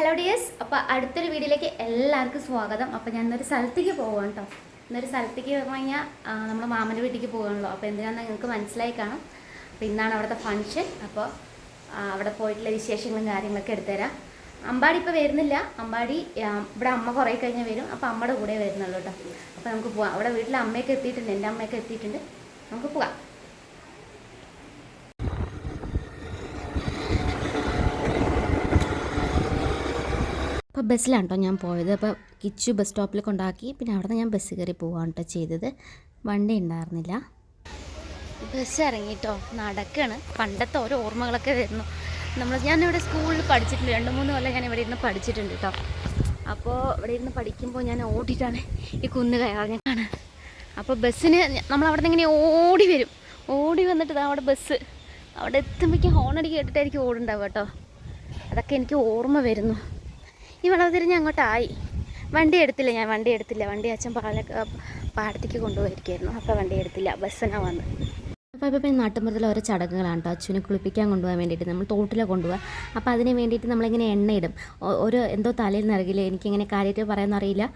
Hello dears അപ്പോൾ അടുത്തൊരു വീഡിയോയിലേക്ക് എല്ലാവർക്കും സ്വാഗതം. അപ്പോൾ ഞാൻ ഇന്നൊരു സ്ഥലത്തേക്ക് പോവാണ് കേട്ടോ ഇന്നൊരു സ്ഥലത്തേക്ക് പറഞ്ഞു കഴിഞ്ഞാൽ നമ്മുടെ മാമന്റെ വീട്ടിലേക്ക് പോകണല്ലോ അപ്പോൾ എന്തിനാണെന്ന് നിങ്ങൾക്ക് മനസ്സിലായി കാണും. അപ്പോൾ ഇന്നാണ് അവിടുത്തെ ഫംഗ്ഷൻ അപ്പോൾ അവിടെ പോയിട്ടുള്ള വിശേഷങ്ങളും കാര്യങ്ങളൊക്കെ എടുത്തുതരാം. അമ്പാടി ഇപ്പോൾ വരുന്നില്ല. അമ്പാടി ഇവിടെ അമ്മ കുറേ കഴിഞ്ഞാൽ വരും. അപ്പോൾ അമ്മയുടെ കൂടെ വരുന്നുള്ളൂ കേട്ടോ അപ്പോൾ നമുക്ക് പോവാം. അവിടെ വീട്ടിൽ അമ്മയൊക്കെ എത്തിയിട്ടുണ്ട്. എന്റെ അമ്മയൊക്കെ എത്തിയിട്ടുണ്ട്. നമുക്ക് പോവാം. അപ്പോൾ ബസ്സിലാണ് കേട്ടോ ഞാൻ പോയത്. അപ്പോൾ കിച്ചു ബസ് സ്റ്റോപ്പിൽ കൊണ്ടാക്കി പിന്നെ അവിടെ ഞാൻ ബസ് കയറി പോവാണ് കേട്ടോ ചെയ്തത്. വണ്ടി ഉണ്ടായിരുന്നില്ല. ബസ് ഇറങ്ങിയിട്ടോ നടക്കാണ്. പണ്ടത്തെ ഓരോ ഓർമ്മകളൊക്കെ വരുന്നു. നമ്മൾ ഞാനിവിടെ സ്കൂളിൽ പഠിച്ചിട്ടുണ്ട്. രണ്ട് മൂന്ന് കൊല്ലം ഞാൻ ഇവിടെ ഇരുന്ന് പഠിച്ചിട്ടുണ്ട് കേട്ടോ. അപ്പോൾ ഇവിടെ ഇരുന്ന് പഠിക്കുമ്പോൾ ഞാൻ ഓടിയിട്ടാണ് ഈ കുന്ന് കയറാൻ അപ്പോൾ ബസ്സിന് നമ്മൾ അവിടെ നിന്ന് ഇങ്ങനെ ഓടി വരും. ഓടി വന്നിട്ട് അവിടെ ബസ്. അവിടെ എത്തുമ്പോഴേക്കും ഹോണടി കേട്ടിട്ടായിരിക്കും ഓടുണ്ടാവുക കേട്ടോ. അതൊക്കെ എനിക്ക് ഓർമ്മ വരുന്നു. ഈ വളവ് തിരിഞ്ഞ് അങ്ങോട്ടായി. വണ്ടി എടുത്തില്ല ഞാൻ വണ്ടി എടുത്തില്ല. വണ്ടി അച്ഛൻ പാല പാടത്തേക്ക് കൊണ്ടുപോയിരിക്കുമായിരുന്നു അപ്പോൾ വണ്ടി എടുത്തില്ല. ബസ്സിനാണ് വന്ന്. അപ്പോൾ ഇപ്പോൾ പിന്നെ നാട്ടുമ്പുറത്തിൽ ഓരോ ചടങ്ങുകളാണ് കേട്ടോ അച്ഛനെ കുളിപ്പിക്കാൻ കൊണ്ടുപോകാൻ വേണ്ടിയിട്ട് നമ്മൾ തോട്ടിലെ കൊണ്ടുപോകുക അപ്പോൾ അതിന് വേണ്ടിയിട്ട് നമ്മളിങ്ങനെ എണ്ണയിടും. ഒരു എന്തോ തലയിൽ നിറകില്ല എനിക്കിങ്ങനെ കാര്യമായിട്ട് പറയാൻ അറിയില്ല.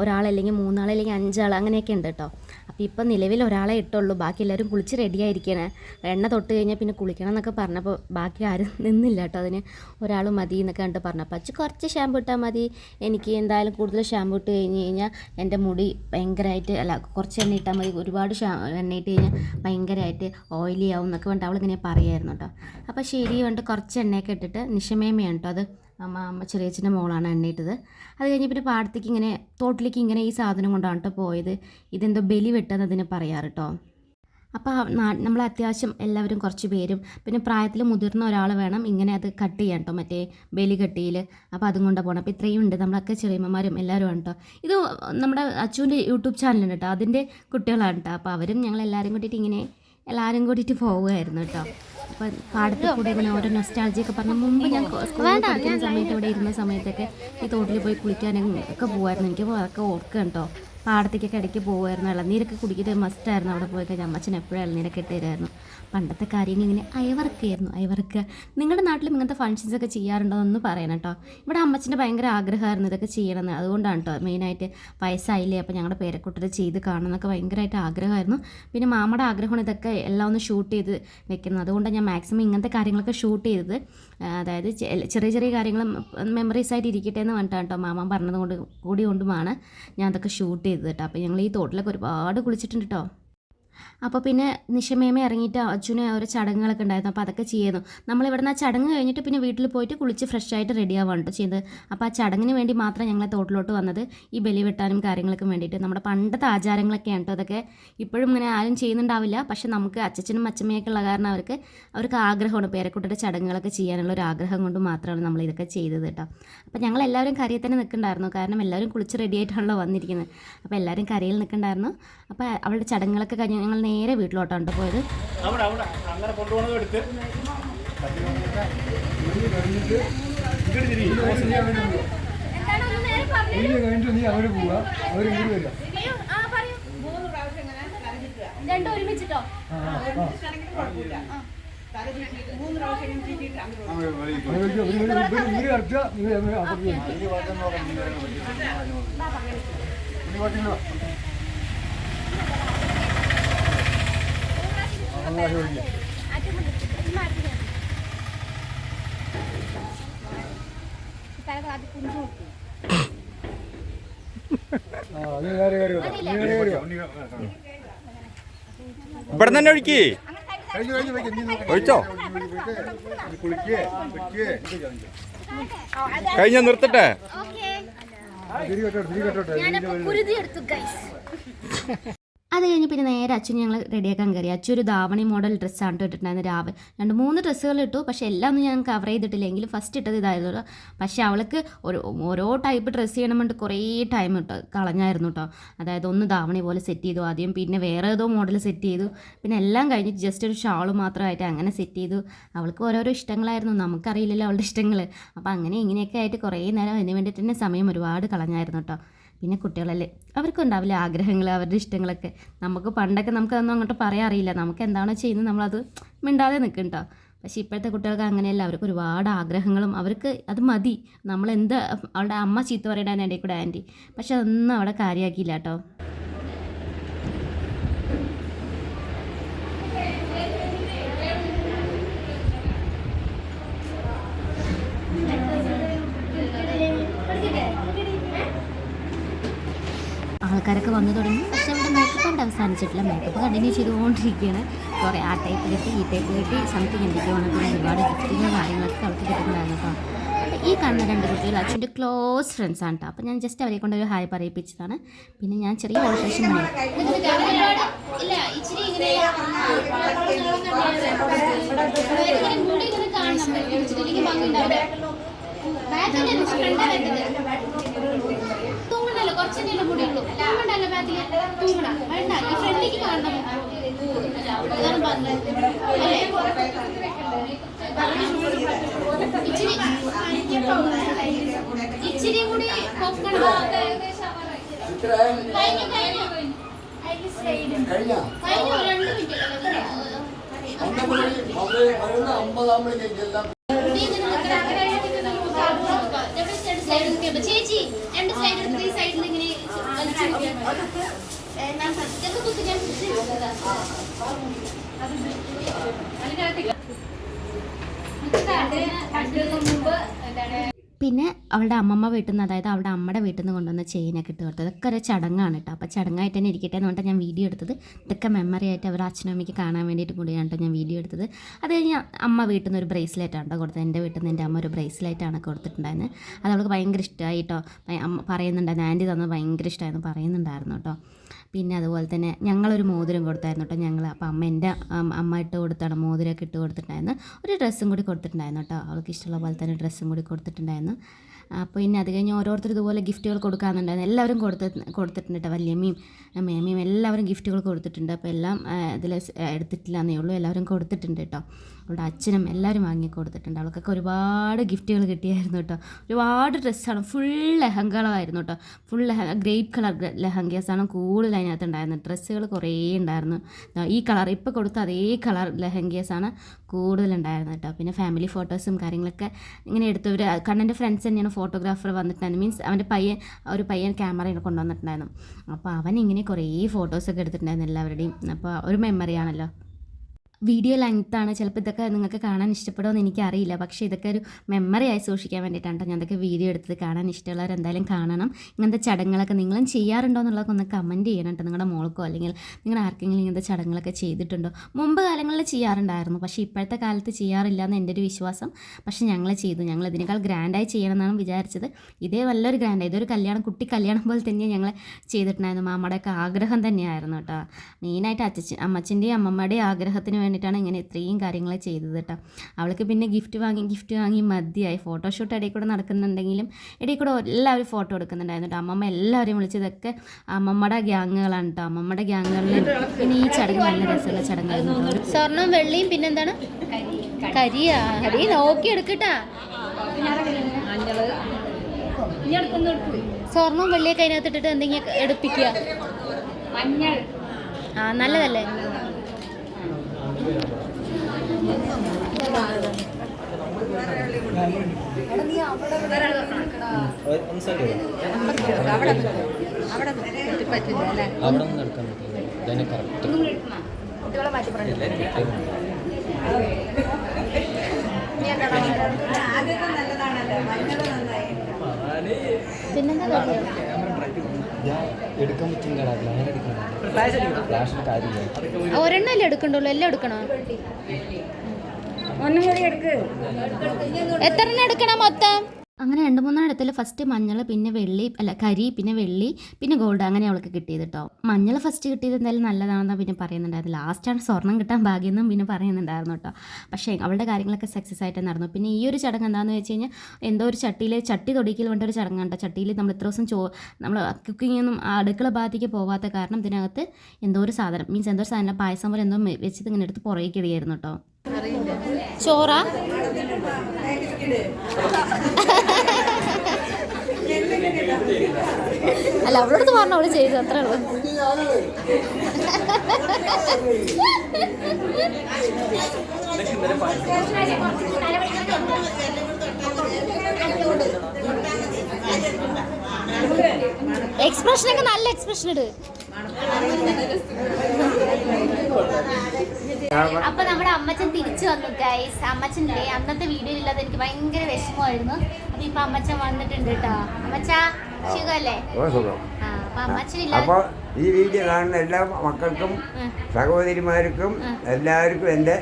ഒരാളല്ലെങ്കിൽ മൂന്നാളല്ലെങ്കിൽ അഞ്ചാൾ അങ്ങനെയൊക്കെ ഉണ്ട് കേട്ടോ അപ്പോൾ ഇപ്പം നിലവിൽ ഒരാളെ ഇട്ടുള്ളൂ. ബാക്കി എല്ലാവരും കുളിച്ച് റെഡി ആയിരിക്കണേ എണ്ണ തൊട്ട് കഴിഞ്ഞാൽ പിന്നെ കുളിക്കണം എന്നൊക്കെ പറഞ്ഞപ്പോൾ ബാക്കി ആരും നിന്നില്ല കേട്ടോ. അതിന് ഒരാൾ മതി എന്നൊക്കെ കണ്ടിട്ട് പറഞ്ഞപ്പോൾ അച്ഛൻ കുറച്ച് ഷാമ്പു ഇട്ടാൽ മതി. എനിക്ക് എന്തായാലും കൂടുതൽ ഷാമ്പു ഇട്ട് കഴിഞ്ഞ് കഴിഞ്ഞാൽ എന്റെ മുടി ഭയങ്കരമായിട്ട് അല്ല കുറച്ച് എണ്ണ ഇട്ടാൽ മതി. ഒരുപാട് ഷാ എണ്ണ ഇട്ട് കഴിഞ്ഞാൽ ഭയങ്കരമായിട്ട് ഓയിലി ആവും എന്നൊക്കെ വേണ്ട അവളിങ്ങനെ പറയായിരുന്നു കേട്ടോ. അപ്പോൾ ശരി വേണ്ട കുറച്ച് എണ്ണയൊക്കെ ഇട്ടിട്ട് നിശമേമയാണ് കേട്ടോ അത്. അമ്മ അമ്മ ചെറിയ ചെറിയച്ഛന്റെ മോളാണ് എണ്ണയിട്ടത് അത് കഴിഞ്ഞ് പിന്നെ പാടത്തേക്ക് ഇങ്ങനെ തോട്ടിലേക്ക് ഇങ്ങനെ ഈ സാധനം കൊണ്ടാണ് കേട്ടോ പോയത്. ഇതെന്തോ ബലി വെട്ടെന്നതിന് പറയാറ് കേട്ടോ അപ്പോൾ നമ്മൾ അത്യാവശ്യം എല്ലാവരും കുറച്ച് പേരും പിന്നെ പ്രായത്തിൽ മുതിർന്ന ഒരാൾ വേണം ഇങ്ങനെ അത് കട്ട് ചെയ്യാൻ കേട്ടോ മറ്റേ ബലി കട്ടിയിൽ അപ്പോൾ അതും കൊണ്ട് പോകണം അപ്പോൾ ഇത്രയും ഉണ്ട്. നമ്മളൊക്കെ ചെറിയമ്മമാരും എല്ലാവരും ആണ് കേട്ടോ ഇത് നമ്മുടെ അച്ചുവിന്റെ യൂട്യൂബ് ചാനലുണ്ട് കേട്ടോ അതിന്റെ കുട്ടികളാണ് കേട്ടോ അപ്പോൾ അവരും ഞങ്ങൾ എല്ലാവരും കൂട്ടിയിട്ട് ഇങ്ങനെ എല്ലാവരും കൂട്ടിയിട്ട് പോവുമായിരുന്നു കേട്ടോ അപ്പോൾ പാടത്തിൽ കൂടെ ഇങ്ങനെ ഓരോ നൊസ്റ്റാൾജിയൊക്കെ പറഞ്ഞ മുമ്പ് ഞാൻ സ്കൂളിൽ പഠിക്കുന്ന സമയത്ത് ഇവിടെ ഇരുന്ന സമയത്തൊക്കെ ഈ തോട്ടിൽ പോയി കുളിക്കാനും ഒക്കെ പോകുമായിരുന്നു എനിക്ക് അതൊക്കെ ഓർക്കുക കേട്ടോ പാടത്തേക്കൊക്കെ ഇടയ്ക്ക് പോകുമായിരുന്നു ഇളനീരൊക്കെ കുടിക്കുന്നത് മസ്റ്റായിരുന്നു അവിടെ പോയി കഴിഞ്ഞാൽ അമ്മച്ചൻ എപ്പോഴും ഇളനീരൊക്കെ ഇട്ട് പണ്ടത്തെ കാര്യങ്ങൾ ഇങ്ങനെ അയവർക്കായിരുന്നു അയവർക്ക് നിങ്ങളുടെ നാട്ടിലും ഇങ്ങനത്തെ ഫങ്ഷൻസ് ഒക്കെ ചെയ്യാറുണ്ടോ എന്ന് പറയണം കേട്ടോ ഇവിടെ അമ്മച്ചന്റെ ഭയങ്കര ആഗ്രഹമായിരുന്നു ഇതൊക്കെ ചെയ്യണമെന്ന്. അതുകൊണ്ടാണ് കേട്ടോ മെയിനായിട്ട് വയസ്സായില്ലേ അപ്പോൾ ഞങ്ങളുടെ പേരക്കുട്ടരെ ചെയ്ത് കാണണം എന്നൊക്കെ ഭയങ്കരമായിട്ട് ആഗ്രഹമായിരുന്നു. പിന്നെ മാമയുടെ ആഗ്രഹമാണ് ഇതൊക്കെ എല്ലാം ഒന്ന് ഷൂട്ട് ചെയ്ത് വെക്കുന്നത്. അതുകൊണ്ടാണ് ഞാൻ മാക്സിമം ഇങ്ങനത്തെ കാര്യങ്ങളൊക്കെ ഷൂട്ട് ചെയ്തത്. അതായത് ചെറിയ ചെറിയ കാര്യങ്ങളും മെമ്മറീസ് ആയിട്ട് ഇരിക്കട്ടെ എന്ന് പറഞ്ഞിട്ടാണ് കേട്ടോ മാമ പറഞ്ഞത് കൊണ്ട് കൂടി കൊണ്ടുമാണ് ഞാൻ അതൊക്കെ ഷൂട്ട് ചെയ്തത് കേട്ടോ അപ്പോൾ ഞങ്ങൾ ഈ തോട്ടിലൊക്കെ ഒരുപാട് കുളിച്ചിട്ടുണ്ട് കേട്ടോ അപ്പോൾ പിന്നെ നിഷമേമ ഇറങ്ങിയിട്ട് അച്ഛന് ഓരോ ചടങ്ങുകളൊക്കെ ഉണ്ടായിരുന്നു. അപ്പോൾ അതൊക്കെ ചെയ്യുന്നു നമ്മൾ ഇവിടുന്ന് ആ ചടങ്ങ് കഴിഞ്ഞിട്ട് പിന്നെ വീട്ടിൽ പോയിട്ട് കുളിച്ച് ഫ്രഷ് ആയിട്ട് റെഡി ആവാണ് കേട്ടോ ചെയ്തത്. അപ്പോൾ ആ ചടങ്ങിന് വേണ്ടി മാത്രം ഞങ്ങളെ തോട്ടിലോട്ട് വന്നത് ഈ ബലി വെട്ടാനും കാര്യങ്ങളൊക്കെ വേണ്ടിയിട്ട്. നമ്മുടെ പണ്ടത്തെ ആചാരങ്ങളൊക്കെയാണ് കേട്ടോ അതൊക്കെ ഇപ്പോഴും ഇങ്ങനെ ആരും ചെയ്യുന്നുണ്ടാവില്ല. പക്ഷെ നമുക്ക് അച്ഛനും അച്ഛമ്മയൊക്കെ ഉള്ള കാരണം അവർക്ക് അവർക്ക് ആഗ്രഹമാണ് പേരക്കുട്ടിയുടെ ചടങ്ങുകളൊക്കെ ചെയ്യാനുള്ള ഒരു ആഗ്രഹം കൊണ്ട് മാത്രമാണ് നമ്മൾ ഇതൊക്കെ ചെയ്തത് കേട്ടോ അപ്പോൾ ഞങ്ങൾ എല്ലാവരും കരയിൽ തന്നെ നിൽക്കണ്ടായിരുന്നു കാരണം എല്ലാവരും കുളിച്ച് റെഡി ആയിട്ടാണല്ലോ വന്നിരിക്കുന്നത്. അപ്പോൾ എല്ലാവരും കരയിൽ നിൽക്കണ്ടായിരുന്നു അപ്പോൾ അവളുടെ ചടങ്ങുകളൊക്കെ കഴിഞ്ഞ് ഞങ്ങൾ നേരെ വീട്ടിലോട്ടാണ് പോയത്. ഒരുമിച്ചിട്ടോ അവിടെ. അങ്ങനെ കൊണ്ടുപോകണത് എടുത്ത്. ഇവിടെ തന്നെ ഒഴുക്കി. ഒഴിച്ചോ. കഴിഞ്ഞ നിർത്തട്ടെ. തിരി കെട്ടോട്ടെ, അത് കഴിഞ്ഞ് പിന്നെ നേരെ അച്ഛൻ ഞങ്ങൾ റെഡിയാക്കാൻ കയറി. അച്ഛൻ ഒരു ധാവണി മോഡൽ ഡ്രസ്സാണ് ഇട്ടിട്ടുണ്ടായിരുന്നത് രാവിലെ. രണ്ട് മൂന്ന് ഡ്രസ്സുകൾ ഇട്ടു. പക്ഷേ എല്ലാം ഒന്നും ഞാൻ കവർ ചെയ്തിട്ടില്ല. എങ്കിലും ഫസ്റ്റ് ഇട്ടത് ഇതായിരുന്നു പക്ഷേ അവൾക്ക് ഒരു ഓരോ ടൈപ്പ് ഡ്രസ്സ് ചെയ്യണം കൊണ്ട് കുറേ ടൈം ഇട്ടോ. കളഞ്ഞായിരുന്നു കേട്ടോ. അതായത് ഒന്ന് ധാവണി പോലെ സെറ്റ് ചെയ്തു. ആദ്യം പിന്നെ വേറെ ഏതോ മോഡൽ സെറ്റ് ചെയ്തു. പിന്നെ എല്ലാം കഴിഞ്ഞിട്ട് ജസ്റ്റ് ഒരു ഷാൾ മാത്രമായിട്ട് അങ്ങനെ സെറ്റ് ചെയ്തു. അവൾക്ക് ഓരോരോ ഇഷ്ടങ്ങളായിരുന്നു. നമുക്കറിയില്ലല്ലോ അവളുടെ ഇഷ്ടങ്ങൾ അപ്പോൾ അങ്ങനെ ഇങ്ങനെയൊക്കെ ആയിട്ട് കുറേ നേരം അതിന് വേണ്ടിയിട്ട് തന്നെ സമയം ഒരുപാട് കളഞ്ഞായിരുന്നു കേട്ടോ. പിന്നെ കുട്ടികളല്ലേ? അവർക്കും ഉണ്ടാവില്ല ആഗ്രഹങ്ങൾ അവരുടെ ഇഷ്ടങ്ങളൊക്കെ? നമുക്ക് പണ്ടൊക്കെ നമുക്കതൊന്നും അങ്ങോട്ട് പറയാൻ അറിയില്ല. നമുക്ക് എന്താണോ ചെയ്യുന്നത് നമ്മളത് മിണ്ടാതെ നിൽക്കും പക്ഷെ ഇപ്പോഴത്തെ കുട്ടികൾക്ക് അങ്ങനെയല്ല. അവർക്ക് ഒരുപാട് ആഗ്രഹങ്ങളും അവർക്ക് അത് മതി. നമ്മളെന്ത് അവളുടെ അമ്മ ചീത്ത പറയണ ഇടയിൽ കൂടെ ആന്റി? പക്ഷെ അതൊന്നും അവിടെ കാര്യമാക്കിയില്ല കേട്ടോ ആൾക്കാരൊക്കെ വന്നു തുടങ്ങി പക്ഷേ അവിടെ മേക്കപ്പ് അവിടെ അവസാനിച്ചിട്ടില്ല മേക്കപ്പ് കണ്ടിന്യൂ ചെയ്തുകൊണ്ടിരിക്കുകയാണ് കുറേ ആ ടൈപ്പ് കിട്ടി ഈ ടൈപ്പ് കിട്ടി സംതിങ് എന്തൊക്കെയാണ് പിന്നെ ഒരുപാട് ഗിഫ്റ്റിങ്ങും കാര്യങ്ങളൊക്കെ അവൾക്ക് കിട്ടുന്നുണ്ടായിരുന്നു കേട്ടോ അപ്പോൾ ഈ കാണുന്ന രണ്ട് കുട്ടികൾ അച്ഛന്റെ ക്ലോസ് ഫ്രണ്ട്സ് ആണ് കേട്ടോ അപ്പോൾ ഞാൻ ജസ്റ്റ് അവരെ കൊണ്ട് ഒരു ഹായ് പറയിപ്പിച്ചതാണ് പിന്നെ ഞാൻ ചെറിയ ഓൾട്രേഷൻ പണി തൂങ്ങണല്ലോ കൂടെ ഉള്ളൂ. തൂങ്ങണ്ടല്ല ബാക്കിൽ തൂങ്ങണ. വേണ്ട ഈ ഫ്രണ്ടിലേക്ക് കാണണം. അതാണ് പറഞ്ഞത്. അല്ലേ? ഇച്ചിരി ഇച്ചിരി കൂടി പൊക്കണം. കഴിഞ്ഞു കഴിഞ്ഞു. കഴിഞ്ഞ? കഴിഞ്ഞു രണ്ട് മിനിറ്റ് അമ്പതാകുമ്പോഴേക്കും ചേച്ചി രണ്ട് സൈഡ് എടുത്ത് ഈ സൈഡിൽ ഇങ്ങനെ വലിച്ചു ഞാൻ സത്യമൊക്കെ കുത്തി ഞാൻ മുമ്പ് എന്താണ് പിന്നെ അവളുടെ അമ്മമ്മ വീട്ടിൽ നിന്ന് അതായത് അവളുടെ അമ്മയുടെ വീട്ടിൽ നിന്ന് കൊണ്ടുവന്ന ചെയിനൊക്കെ ഇട്ട് കൊടുത്തത്. ഇതൊക്കെ ഒരു ചടങ്ങാണ് കേട്ടോ. അപ്പോൾ ചടങ്ങായിട്ട് തന്നെ ഇരിക്കട്ടെ എന്ന് പറഞ്ഞിട്ട് ഞാൻ വീഡിയോ എടുത്തത്. ഇതൊക്കെ മെമ്മറി ആയിട്ട് അവർ അച്ഛനും അമ്മയ്ക്ക് കാണാൻ വേണ്ടിയിട്ട് കൂടിയാണ് ഞാൻ വീഡിയോ എടുത്തത്. അത് കഴിഞ്ഞ് അമ്മ വീട്ടിൽ നിന്ന് ഒരു ബ്രേസ്ലെറ്റ് ആണ് കേട്ടോ കൊടുത്തത്. എന്റെ വീട്ടിൽ നിന്ന് എന്റെ അമ്മ ഒരു ബ്രേസ്ലെറ്റ് ആണ് കൊടുത്തിട്ടുണ്ടായിരുന്നത് അത് അവൾക്ക് ഭയങ്കര ഇഷ്ടമായി കേട്ടോ. അമ്മ പറയുന്നുണ്ടായിരുന്നു ആന്റി തന്നത് ഭയങ്കര ഇഷ്ടമായിരുന്നു പറയുന്നുണ്ടായിരുന്നു കേട്ടോ. പിന്നെ അതുപോലെ തന്നെ ഞങ്ങളൊരു മോതിരം കൊടുത്തായിരുന്നു കേട്ടോ ഞങ്ങൾ അപ്പോൾ അമ്മ എന്റെ അമ്മ ഇട്ട് കൊടുത്താണ് മോതിരമൊക്കെ ഇട്ട് കൊടുത്തിട്ടുണ്ടായിരുന്നു. ഒരു ഡ്രസ്സും കൂടി കൊടുത്തിട്ടുണ്ടായിരുന്നു കേട്ടോ. അവൾക്ക് ഇഷ്ടമുള്ള പോലെ തന്നെ ഡ്രസ്സും കൂടി കൊടുത്തിട്ടുണ്ടായിരുന്നു. അപ്പോൾ പിന്നെ അത് കഴിഞ്ഞ് ഓരോരുത്തർ ഇതുപോലെ ഗിഫ്റ്റുകൾ കൊടുക്കാറുണ്ടായിരുന്നു എല്ലാവരും കൊടുത്ത് കൊടുത്തിട്ടുണ്ട് കേട്ടോ. വല്യമ്മയും മേമയും എല്ലാവരും ഗിഫ്റ്റുകൾ കൊടുത്തിട്ടുണ്ട്. അപ്പോൾ എല്ലാം ഇതിൽ എടുത്തിട്ടില്ല എന്നേ ഉള്ളൂ. എല്ലാവരും കൊടുത്തിട്ടുണ്ട് കേട്ടോ. അവളുടെ അച്ഛനും എല്ലാവരും വാങ്ങി കൊടുത്തിട്ടുണ്ട് അവൾക്കൊക്കെ ഒരുപാട് ഗിഫ്റ്റുകൾ കിട്ടിയായിരുന്നു കേട്ടോ. ഒരുപാട് ഡ്രസ്സാണ്. ഫുൾ ലഹങ്കകളായിരുന്നു കേട്ടോ. ഫുൾ ലഹ ഗ്രേപ്പ് കളർ ലഹങ്കേഴ്സാണ് കൂടുതൽ അതിനകത്ത് ഉണ്ടായിരുന്നത് ഡ്രസ്സുകൾ കുറേ ഉണ്ടായിരുന്നു. ഈ കളർ ഇപ്പോൾ കൊടുത്ത അതേ കളർ ലഹങ്കേഴ്സാണ് കൂടുതലുണ്ടായിരുന്നത് കേട്ടോ. പിന്നെ ഫാമിലി ഫോട്ടോസും കാര്യങ്ങളൊക്കെ ഇങ്ങനെ എടുത്തവർ കണ്ണന്റെ ഫ്രണ്ട്സ് തന്നെയാണ് ഫോട്ടോഗ്രാഫർ വന്നിട്ടുണ്ടായിരുന്നു മീൻസ് അവന്റെ പയ്യൻ ഒരു പയ്യൻ ക്യാമറ കൊണ്ടുവന്നിട്ടുണ്ടായിരുന്നു. അപ്പോൾ അവൻ ഇങ്ങനെ കുറേ ഫോട്ടോസൊക്കെ എടുത്തിട്ടുണ്ടായിരുന്നു എല്ലാവരുടെയും. അപ്പോൾ ഒരു മെമ്മറിയാണല്ലോ വീഡിയോ ലെങ്ത്താണ് ചിലപ്പോൾ ഇതൊക്കെ നിങ്ങൾക്ക് കാണാൻ ഇഷ്ടപ്പെടുമെന്ന് എനിക്കറിയില്ല. പക്ഷേ ഇതൊക്കെ ഒരു മെമ്മറി ആയി സൂക്ഷിക്കാൻ വേണ്ടിയിട്ടാണ് ട്ടോ ഞാൻ ഇതൊക്കെ വീഡിയോ എടുത്തത്. കാണാൻ ഇഷ്ടമുള്ളവർ എന്തായാലും കാണണം. ഇങ്ങനത്തെ ചടങ്ങുകളൊക്കെ നിങ്ങളും ചെയ്യാറുണ്ടോ എന്നുള്ളതൊക്കെ ഒന്ന് കമന്റ് ചെയ്യണം കേട്ടോ നിങ്ങളുടെ മോൾക്കോ അല്ലെങ്കിൽ നിങ്ങൾ ആർക്കെങ്കിലും ഇങ്ങനത്തെ ചടങ്ങുകളൊക്കെ ചെയ്തിട്ടുണ്ടോ? മുമ്പ് കാലങ്ങളിൽ ചെയ്യാറുണ്ടായിരുന്നു. പക്ഷേ ഇപ്പോഴത്തെ കാലത്ത് ചെയ്യാറില്ല എന്ന് എന്റെ ഒരു വിശ്വാസം. പക്ഷേ ഞങ്ങൾ ചെയ്തു. ഞങ്ങൾ ഇതിനേക്കാൾ ഗ്രാൻഡായി ചെയ്യണമെന്നാണ് വിചാരിച്ചത്. ഇതേ നല്ലൊരു ഗ്രാൻഡ് ഇതൊരു കല്യാണം കുട്ടി കല്യാണം പോലെ തന്നെ ഞങ്ങൾ ചെയ്തിട്ടുണ്ടായിരുന്നു. മാമ്മയുടെയൊക്കെ ആഗ്രഹം തന്നെയായിരുന്നു കേട്ടോ മെയിനായിട്ട് അച്ഛൻ അമ്മച്ചന്റെയും അമ്മമ്മയുടെയും ആഗ്രഹത്തിന് വേണ്ടിയിട്ടാണ് ഇങ്ങനെ ഇത്രയും കാര്യങ്ങൾ ചെയ്തത് കേട്ടോ. അവൾക്ക് പിന്നെ ഗിഫ്റ്റ് വാങ്ങി ഗിഫ്റ്റ് വാങ്ങി മതിയായി. ഫോട്ടോഷൂട്ട് ഇടയിൽ കൂടെ നടക്കുന്നുണ്ടെങ്കിലും ഇടയിൽ കൂടെ എല്ലാവരും ഫോട്ടോ എടുക്കുന്നുണ്ടായിരുന്നു അമ്മമ്മ എല്ലാവരെയും വിളിച്ചതൊക്കെ അമ്മമ്മയുടെ ഗ്യാങ്ങുകളാണ് കേട്ടോ. അമ്മമ്മയുടെ ഗ്യാങ്ങുകളിൽ പിന്നെ ഈ ചടങ്ങ് നല്ല രസമുള്ള ചടങ്ങായിരുന്നു സ്വർണം വെള്ളിയും പിന്നെന്താണ്? കരിയാ. കരി നോക്കി എടുക്കട്ടാ. സ്വർണവും വെള്ളിയൊക്കെ അതിനകത്ത് ഇട്ടിട്ട് എന്തെങ്കിലും എടുപ്പിക്കുക. ആ നല്ലതല്ലേ? അവിടെ നിന്ന് എടുക്കാൻ പറ്റില്ല ഇതന്നെ കറക്റ്റ് പിന്നെന്താ എടുക്കാൻ പറ്റുന്ന ഞാൻ എടുക്കണം ഫ്ലാഷിന് കാര്യമില്ല ഒരെണ്ണല്ലേ എടുക്കണ്ടുള്ളൂ? എല്ലാം എടുക്കണോ? എത്ര എണ്ണം എടുക്കണം മൊത്തം? അങ്ങനെ രണ്ട് മൂന്നെണ്ണത്തിൽ ഫസ്റ്റ് മഞ്ഞൾ പിന്നെ വെള്ളി അല്ല കരി പിന്നെ വെള്ളി പിന്നെ ഗോൾഡ് അങ്ങനെ അവൾക്ക് കിട്ടിയത് കേട്ടോ മഞ്ഞൾ ഫസ്റ്റ് കിട്ടിയത് എന്തായാലും നല്ലതാണെന്നാണ് പിന്നെ പറയുന്നുണ്ടായിരുന്നു ലാസ്റ്റാണ് സ്വർണം കിട്ടാൻ ഭാഗ്യമെന്നും പിന്നെ പറയുന്നുണ്ടായിരുന്നു കേട്ടോ പക്ഷേ അവളുടെ കാര്യങ്ങളൊക്കെ സക്സസ് ആയിട്ട് നടന്നു. പിന്നെ ഈ ഒരു ചടങ്ങ് എന്താണെന്ന് വെച്ച് കഴിഞ്ഞാൽ എന്തോ ഒരു ചട്ടിയിൽ ചട്ടി തൊടിക്കൽ വേണ്ട ഒരു ചടങ്ങാണ് കേട്ടോ ചട്ടിയിൽ നമ്മൾ ഇത്ര ദിവസം ചോ നമ്മൾ കുക്കിങ്ങൊന്നും അടുക്കള ഭാഗത്തേക്ക് പോവാത്ത കാരണം ഇതിനകത്ത് എന്തോ ഒരു സാധനം മീൻസ് എന്തോ ഒരു സാധനം പായസം പോലെ എന്തോ വെച്ചിട്ട് ഇങ്ങനെ എടുത്ത് പുറകേക്ക് ഇടുകയായിരുന്നു കേട്ടോ ചോറ? അല്ല അവളോടത്ത് പറഞ്ഞു അവൾ ചെയ്തു അത്രേ ഉള്ളൂ. എക്സ്പ്രഷനൊക്കെ നല്ല എക്സ്പ്രഷൻ ഇട്. അപ്പൊ നമ്മുടെ അമ്മച്ചൻ തിരിച്ചു വന്നു ഗൈസ് അമ്മച്ചനില്ലേ അന്നത്തെ വീഡിയോ ഇല്ലാതെ എനിക്ക് ഭയങ്കര വിഷമമായിരുന്നു. അപ്പൊ ഇപ്പൊ അമ്മച്ചൻ വന്നിട്ടുണ്ട് കേട്ടോ അമ്മച്ചാ സുഖല്ലേ? അപ്പൊ അമ്മച്ചൻ ഇല്ലാതെ അപ്പോൾ ഈ വീഡിയോ കാണുന്ന എല്ലാ മക്കൾക്കും സഹോദരിമാർക്കും എല്ലാവർക്കും എന്റെ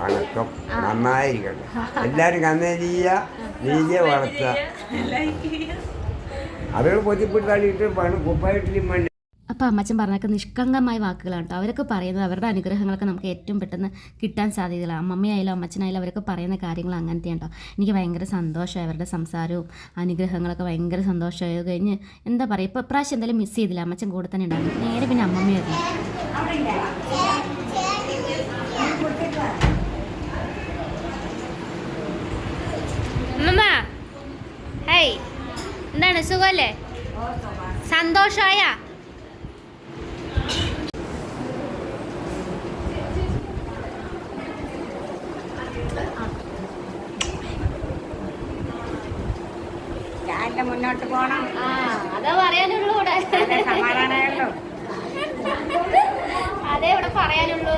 വണക്കം. നന്നായിരിക്കട്ടെ. എല്ലാവരും കന്നേരിയ നീയ വളർത്തുക. അവരുടെ പൊതിപ്പിട്ടാളിട്ട് പണം കുപ്പായിട്ടിലും വേണ്ടി അപ്പോൾ അമ്മച്ചൻ പറഞ്ഞൊക്കെ നിഷ്കളങ്കമായ വാക്കുകളാണ് കേട്ടോ അവരൊക്കെ പറയുന്നത് അവരുടെ അനുഗ്രഹങ്ങളൊക്കെ നമുക്ക് ഏറ്റവും പെട്ടെന്ന് കിട്ടാൻ സാധ്യതയില്ല അമ്മമ്മയായാലും അമ്മച്ചനായാലും അവരൊക്കെ പറയുന്ന കാര്യങ്ങൾ അങ്ങനത്തെ കേട്ടോ എനിക്ക് ഭയങ്കര സന്തോഷമായി അവരുടെ സംസാരവും അനുഗ്രഹങ്ങളൊക്കെ ഭയങ്കര സന്തോഷമായി കഴിഞ്ഞ് എന്താ പറയുക ഇപ്പോൾ ഇപ്രാവശ്യം എന്തായാലും മിസ് ചെയ്തില്ല. അമ്മച്ചൻ കൂടെ തന്നെ ഉണ്ടായിരുന്നു. നേരെ പിന്നെ അമ്മമ്മയായിരുന്നു എന്താണ് സുഖമല്ലേ സന്തോഷമായ മുന്നോട്ട് പോണം. ആ അതാ പറയാനുള്ളൂ ഇവിടെ. സമാധാനമല്ലോ അതേ ഇവിടെ പറയാനുള്ളൂ.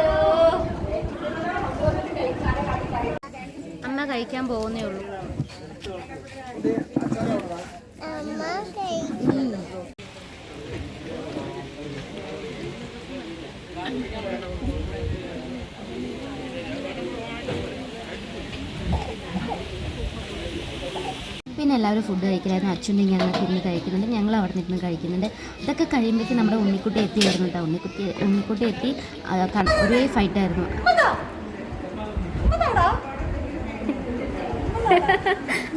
അമ്മ കഴിക്കാൻ പോകുന്നേ ഉള്ളൂ. പിന്നെ എല്ലാവരും ഫുഡ് കഴിക്കലായിരുന്നു. അച്ഛന്റെ ഞങ്ങൾക്ക് ഇരുന്ന് കഴിക്കുന്നുണ്ട്. ഞങ്ങൾ അവിടെ നിന്ന് കഴിക്കുന്നുണ്ട്. ഇതൊക്കെ കഴിയുമ്പോഴേക്കും നമ്മുടെ ഉണ്ണിക്കുട്ടി എത്തിയായിരുന്നു കേട്ടോ ഉണ്ണിക്കുട്ടി ഉണ്ണിക്കുട്ടി എത്തി ഒരേ ഫൈറ്റായിരുന്നു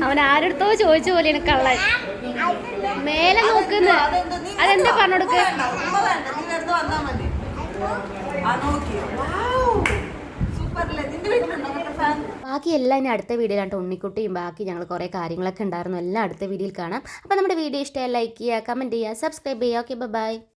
അവൻ ആരെടുത്തോ ചോദിച്ച പോലെയാണ് കള്ളൻ. മേലെ നോക്കുന്ന. അതെന്താ പറഞ്ഞോടുക്ക് ബാക്കി എല്ലാം ഇനി അടുത്ത വീഡിയോയിലാണ് ഉണ്ണിക്കുട്ടിയും ബാക്കി ഞങ്ങൾ കുറേ കാര്യങ്ങളൊക്കെ ഉണ്ടായിരുന്നു. എല്ലാം അടുത്ത വീഡിയോയിൽ കാണാം. അപ്പോൾ നമ്മുടെ വീഡിയോ ഇഷ്ടമായി ലൈക്ക് ചെയ്യുക കമന്റ് ചെയ്യുക സബ്സ്ക്രൈബ് ചെയ്യുക. Okay bye